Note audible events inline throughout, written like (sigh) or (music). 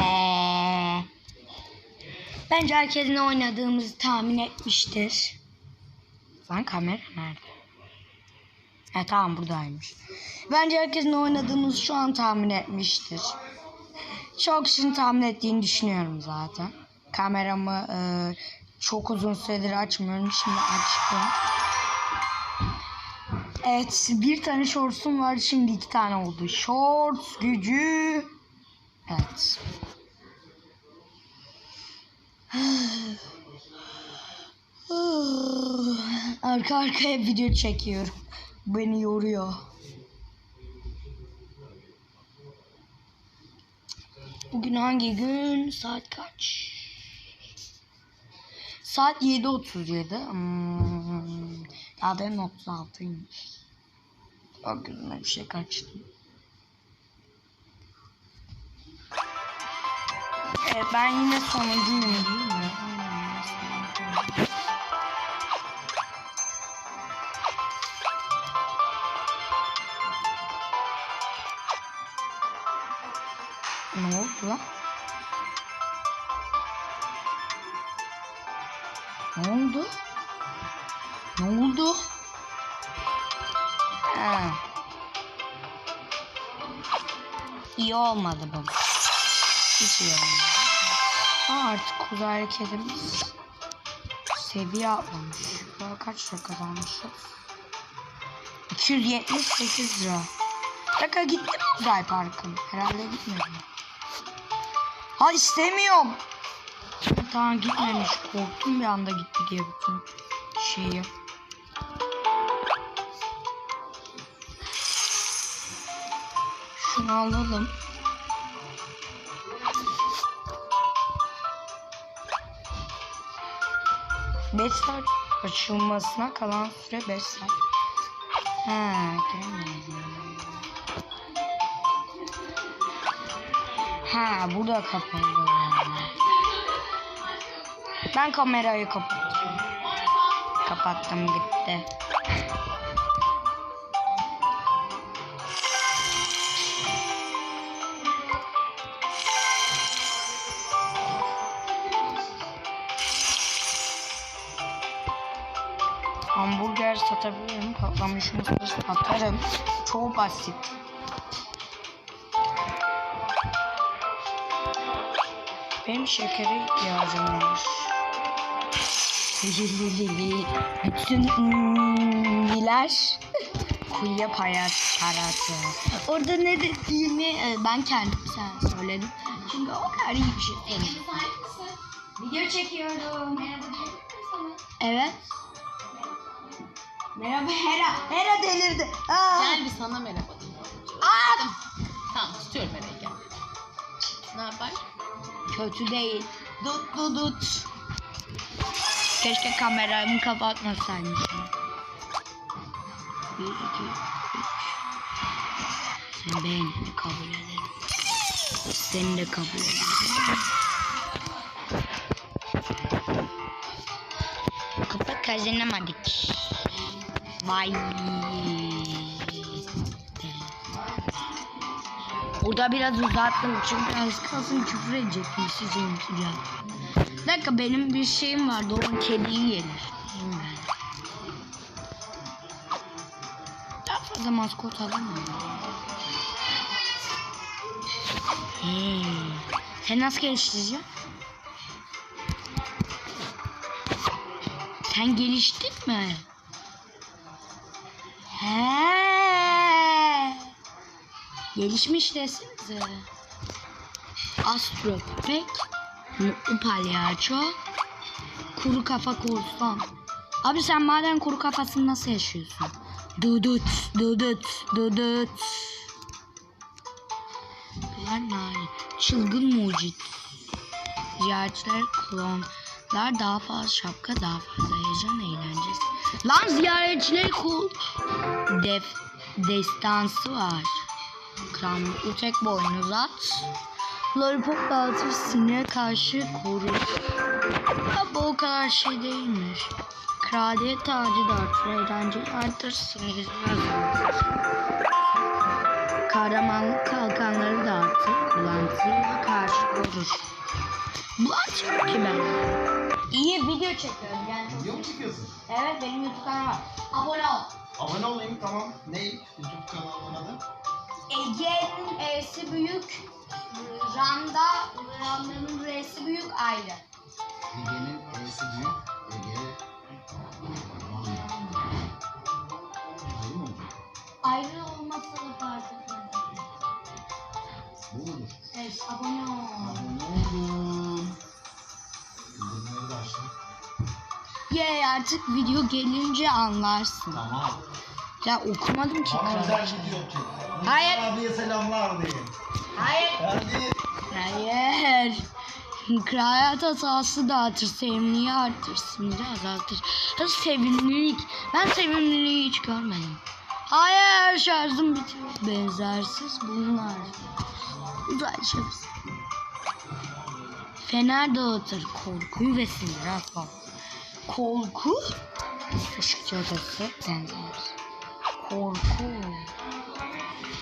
Ee, bence herkes ne oynadığımızı tahmin etmiştir. Lan kamera nerede? He tamam buradaymış. Bence herkes ne oynadığımızı şu an tahmin etmiştir. Çok kişinin tahmin ettiğini düşünüyorum zaten. Kameramı e, çok uzun süredir açmıyorum. Şimdi açtım. Evet bir tane shortsum var. Şimdi iki tane oldu. Shorts gücü. Evet. Arka arkaya video çekiyorum. Beni yoruyor. Bugün hangi gün? Saat kaç? Saat 7.37. Hmm. Daha benim 36'ymış. Bak gözüme bir şey kaçtı. Evet, ben yine sonuncuyum değil mi? Ne oldu lan? Ne oldu? Ne oldu? Ha. İyi olmadı bu. Hiç iyi olmadı. Aa, artık kuz hareketimiz seviye atlamış. Daha kaç lira kazanmışız? 278 lira. Dakika gitti mi uzay parkım? Herhalde gitmedi. Ha istemiyorum. Tamam gitmemiş. Korktum bir anda gitti diye bütün şeyi. Şunu alalım. Beş saat açılmasına kalan süre 5 saat. Ha, giremedim. Ha, burada kapalı. Ben kamerayı kapattım. Kapattım gitti. Hamburger satabilirim. Patlamış mısır satarım. Çok basit. Benim şekere ihtiyacım var. (laughs) Bütün ünlüler (laughs) kuyuya para parası. Orada ne dediğimi e, ben kendim sen söyledim. Çünkü o kadar iyi bir şey değil. Video çekiyorum. Evet. Merhaba Hera. Hera delirdi. Aa. Gel bir sana merhaba. Aa. Tamam tutuyorum Eray'ı gel. Ne yapar? Kötü değil. Dut dut dut. Keşke kameramı kapatmasaymışım. Bir, iki, üç. Sen beğenini kabul ederim. Seni de kabul ederim. Kapat kazanamadık. Vay. Burada biraz uzattım çünkü az kalsın küfür edecektim sizi unutacağım. Bir dakika benim bir şeyim vardı onun kediyi ben? Daha fazla maskot alamam. Hey. Sen nasıl geliştireceksin? Sen geliştin mi? He. Gelişmiş desinize. Astro köpek, palyaço, kuru kafa korsan. Abi sen madem kuru kafasını nasıl yaşıyorsun? Dudut, dudut, dudut. Güzel nari. Çılgın mucit. Ziyaretçiler klonlar daha fazla şapka daha fazla heyecan eğlencesi. Lan ziyaretçiler kul. Def, destansı var. Kramlıklı tek boynuz at. Lollipop dağıtır sineğe karşı korur. Ama o kadar şey değilmiş. Kraliyet tacı dağıtır, eğlenceyi artır, sinir azaltır. Kahramanlık kalkanları da artık bulantıyla karşı korur. Bulantı yok ki ben. İyi video çekiyorum yani çok Video mu çekiyorsun? Evet benim YouTube kanalım var. Abone ol. Abone olayım tamam. Ne? YouTube kanalının adı? Ege'nin E'si büyük. Randa, Randa'nın R'si büyük ayrı. Ege'nin E'si büyük. Ege. Ayrı mı olacak? Ayrı olmasa da fark etmez. Bu mudur? Evet abone ol. Abone oldum. Ye artık video gelince anlarsın. Tamam. Ya okumadım ki. Kral. özel video çek. Hayır. Abiye selamlar deyin. Hayır. Hadi. Hayır. Kraliyet hatası dağıtır, sevimliliği artır, siniri azaltır. Ha, sevimlilik. Ben sevimliliği hiç görmedim. Hayır şarjım bitiyor. Benzersiz bunlar. Uzay şapısı. Fener dağıtır, korkuyu ve siniri azaltır. Korku, ışıkçı odası benzer. Korku.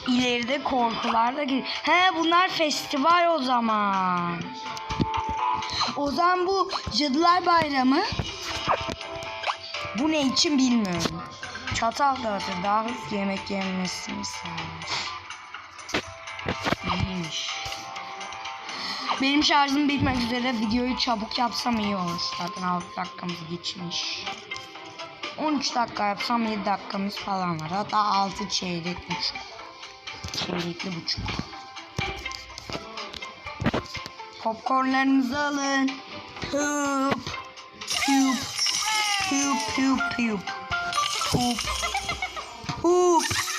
İleride korkular da gir. He bunlar festival o zaman. O zaman bu Cadılar Bayramı. Bu ne için bilmiyorum. Çatal dağıtır daha hızlı yemek yenmesini sağlar. İyiymiş. Benim şarjım bitmek üzere videoyu çabuk yapsam iyi olur. Zaten 6 dakikamız geçmiş. 13 dakika yapsam 7 dakikamız falan var. Hatta 6 çeyrek buçuk. Çeyrekli buçuk. Popcornlarınızı alın. Hıp. Hıp. Hıp hıp hıp. Hıp. Hıp.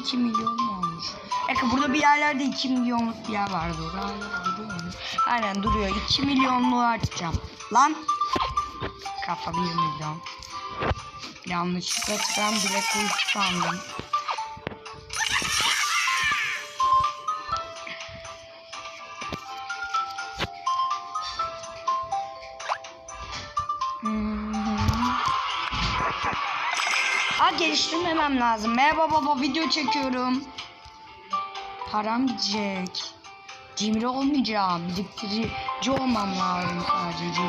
1.12 milyon mu olmuş? Bakın burada bir yerlerde 2 milyonluk bir yer vardı. Hala duruyor mu? Aynen duruyor. 2 milyonluğu açacağım. Lan. Kafa 1 milyon. Yanlışlıkla çıkan bile kuyusu sandım. Hmm. Aa geliştirmemem lazım. Merhaba baba video çekiyorum. Param gidecek. Cimri olmayacağım. Biriktirici olmam lazım sadece.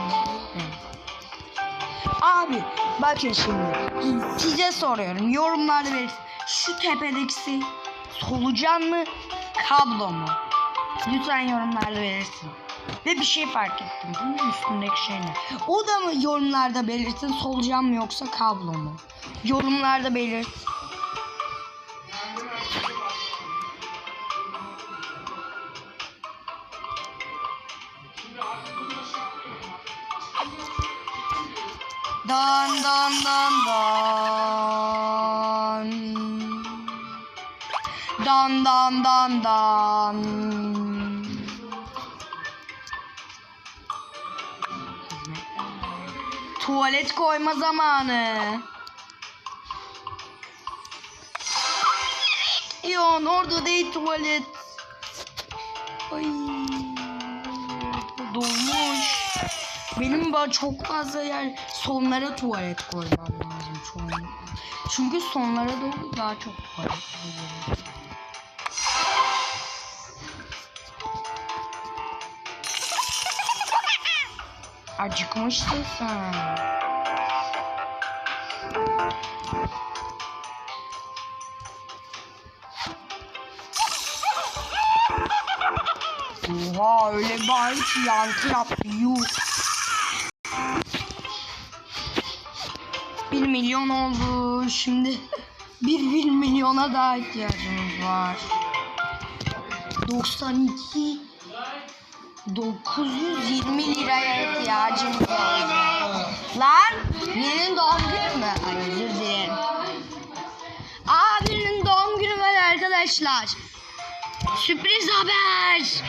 Abi bakın şimdi. Size soruyorum. Yorumlarda belirtin. Şu tepedeki solucan mı? Kablo mu? Lütfen yorumlarda belirtin. Ve bir şey fark ettim. Bunun üstündeki şey ne? O da mı yorumlarda belirtin solucan mı yoksa kablo mu? Yorumlarda belirt. Dan dan dan dan. Dan dan dan dan. Tuvalet koyma zamanı. Yon orada değil tuvalet. Ay. Dolmuş. Benim daha çok fazla yer sonlara tuvalet koymam lazım çoğunlukla. Çünkü sonlara doğru daha çok tuvalet koyuyorum. Acıkmıştın sen. Oha öyle bari ki yankı yaptı. Yuh. 1 milyon oldu. Şimdi 1 1 milyona daha ihtiyacımız var. 92 920 liraya ihtiyacımız var. Lan birinin doğum günü mü? Ay özür dilerim. Aa doğum günü var arkadaşlar. Sürpriz haber.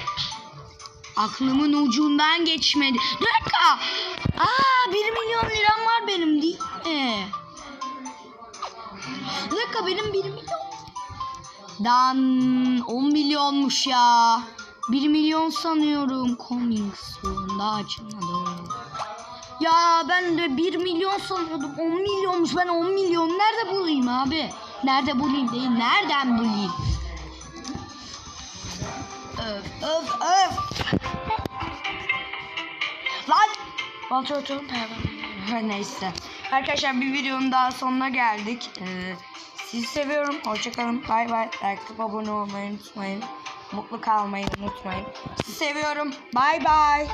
Aklımın ucundan geçmedi. Bir dakika. Aa 1 milyon liram var benim değil mi? Bir dakika benim 1 milyon. Dan 10 milyonmuş ya. 1 milyon sanıyorum. Coming soon. Daha açılmadı. Ya ben de 1 milyon sanıyordum. 10 milyonmuş. Ben 10 milyon nerede bulayım abi? Nerede bulayım değil. Nereden bulayım? Öf öf öf. Lan! Balço oturun. (laughs) Neyse. Arkadaşlar bir videonun daha sonuna geldik. Ee, sizi seviyorum. Hoşçakalın. Bay bay. Like, abone olmayı unutmayın. Mutlu kalmayı unutmayın. Sizi seviyorum. Bay bay.